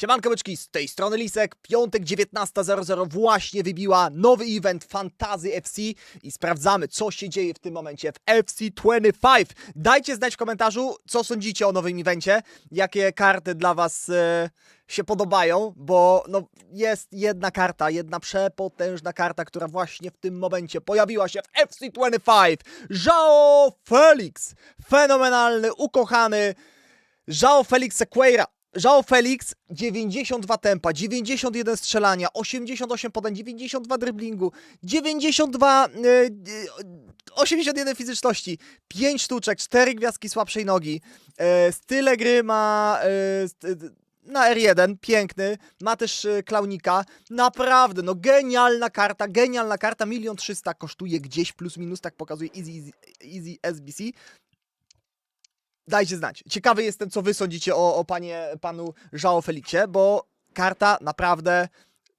Siemanko byczki, z tej strony Lisek, piątek 19.00 właśnie wybiła nowy event Fantazy FC i sprawdzamy co się dzieje w tym momencie w FC25. Dajcie znać w komentarzu co sądzicie o nowym evencie, jakie karty dla was e, się podobają, bo no, jest jedna karta, jedna przepotężna karta, która właśnie w tym momencie pojawiła się w FC25. João Felix, fenomenalny, ukochany João Felix Sequeira. João Felix 92 tempa, 91 strzelania, 88 podań, 92 driblingu, 92 e, e, 81 fizyczności, 5 sztuczek, 4 gwiazdki słabszej nogi. E, style gry ma e, na R1, piękny, ma też klaunika. Naprawdę, no genialna karta, genialna karta, milion trzysta kosztuje gdzieś plus minus, tak pokazuje Easy, Easy, Easy SBC. Dajcie znać. Ciekawy jestem, co wy sądzicie o, o panie, panu João Felixie, bo karta naprawdę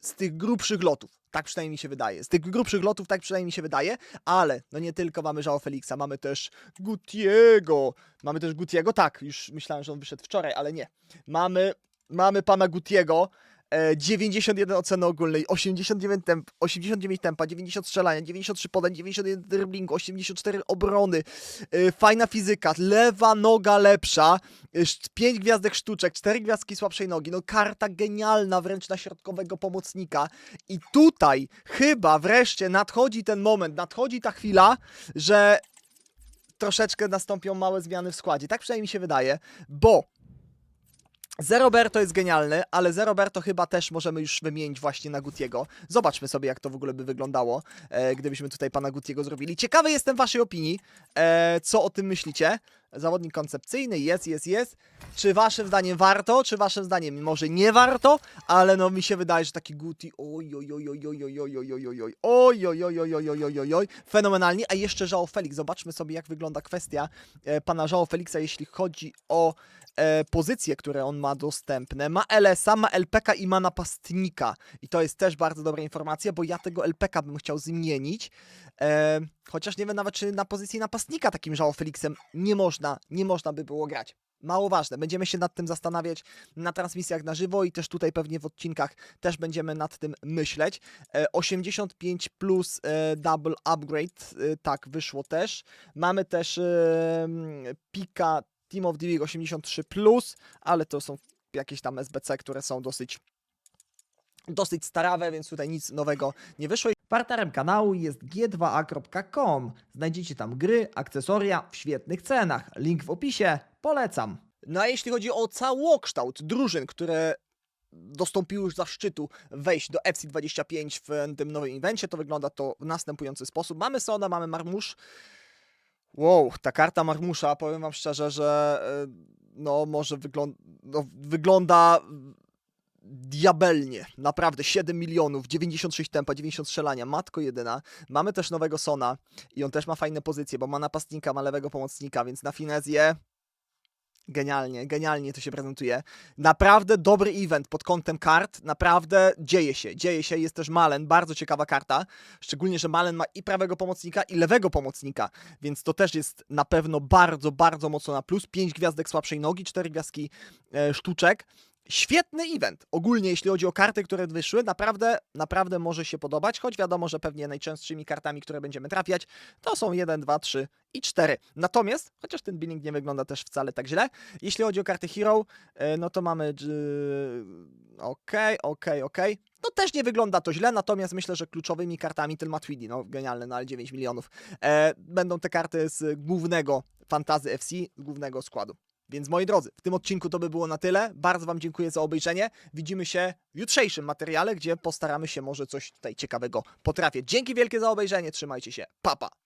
z tych grubszych lotów. Tak przynajmniej mi się wydaje. Z tych grubszych lotów tak przynajmniej mi się wydaje, ale no nie tylko mamy João Felixa, mamy też Gutiego. Mamy też Gutiego, tak, już myślałem, że on wyszedł wczoraj, ale nie. Mamy, mamy pana Gutiego. E, 91 oceny ogólnej, 89, temp, 89 tempa, 90 strzelania, 93 podań, 91 driblingu, 84 obrony, e, fajna fizyka, lewa noga lepsza, 5 gwiazdek sztuczek, 4 gwiazdki słabszej nogi, no karta genialna wręcz na środkowego pomocnika. I tutaj chyba wreszcie nadchodzi ten moment, nadchodzi ta chwila, że troszeczkę nastąpią małe zmiany w składzie, tak przynajmniej mi się wydaje, bo Zeroberto jest genialny, ale Zeroberto chyba też możemy już wymienić właśnie na Gutiego. Zobaczmy sobie, jak to w ogóle by wyglądało, e, gdybyśmy tutaj pana Gutiego zrobili. Ciekawy jestem waszej opinii, e, co o tym myślicie. Zawodnik koncepcyjny, jest, jest, jest. Czy waszym zdaniem warto, czy waszym zdaniem może nie warto, ale no mi się wydaje, że taki Guti, oj, oj, oj, oj, oj, oj, oj, oj, oj, oj, oj, oj, oj, oj, oj, oj, oj, oj, fenomenalnie, a jeszcze João Felix, zobaczmy sobie, jak wygląda kwestia e, pana João Felixa, jeśli chodzi o e, pozycje, które on ma dostępne. Ma LS-a, ma LPK i ma napastnika. I to jest też bardzo dobra informacja, bo ja tego LPK bym chciał zmienić. E, chociaż nie wiem nawet, czy na pozycji napastnika takim João Felixem nie można, nie można by było grać. Mało ważne, będziemy się nad tym zastanawiać na transmisjach na żywo i też tutaj pewnie w odcinkach też będziemy nad tym myśleć. E, 85 plus e, double upgrade, e, tak, wyszło też. Mamy też e, Pika Team of the Week 83 plus, ale to są jakieś tam SBC, które są dosyć dosyć starawe, więc tutaj nic nowego nie wyszło. Partnerem kanału jest g2a.com. Znajdziecie tam gry, akcesoria w świetnych cenach. Link w opisie. Polecam. No a jeśli chodzi o całokształt drużyn, które dostąpiły już zaszczytu wejść do FC25 w tym nowym evencie, to wygląda to w następujący sposób. Mamy Sona, mamy Marmusz. Wow, ta karta Marmusza, powiem wam szczerze, że e, no może wygląda, no, wygląda diabelnie. Naprawdę 7 milionów, 96 tempa, 90 strzelania, matko jedyna. Mamy też nowego Sona i on też ma fajne pozycje, bo ma napastnika, ma lewego pomocnika, więc na finezję Genialnie, genialnie to się prezentuje. Naprawdę dobry event pod kątem kart. Naprawdę dzieje się, dzieje się. Jest też Malen, bardzo ciekawa karta. Szczególnie, że Malen ma i prawego pomocnika, i lewego pomocnika, więc to też jest na pewno bardzo, bardzo mocno na plus. 5 gwiazdek słabszej nogi, 4 gwiazdki e, sztuczek. Świetny event. Ogólnie, jeśli chodzi o karty, które wyszły, naprawdę, naprawdę może się podobać, choć wiadomo, że pewnie najczęstszymi kartami, które będziemy trafiać, to są 1, 2, 3 i 4. Natomiast, chociaż ten billing nie wygląda też wcale tak źle, jeśli chodzi o karty Hero, e, no to mamy. dż- Okej, okej, okej. No też nie wygląda to źle, natomiast myślę, że kluczowymi kartami Tyl Matuidi, no genialne, no ale 9 milionów, e, będą te karty z głównego Fantazy FC, z głównego składu. Więc moi drodzy, w tym odcinku to by było na tyle. Bardzo Wam dziękuję za obejrzenie. Widzimy się w jutrzejszym materiale, gdzie postaramy się może coś tutaj ciekawego potrafić. Dzięki wielkie za obejrzenie, trzymajcie się, papa! Pa.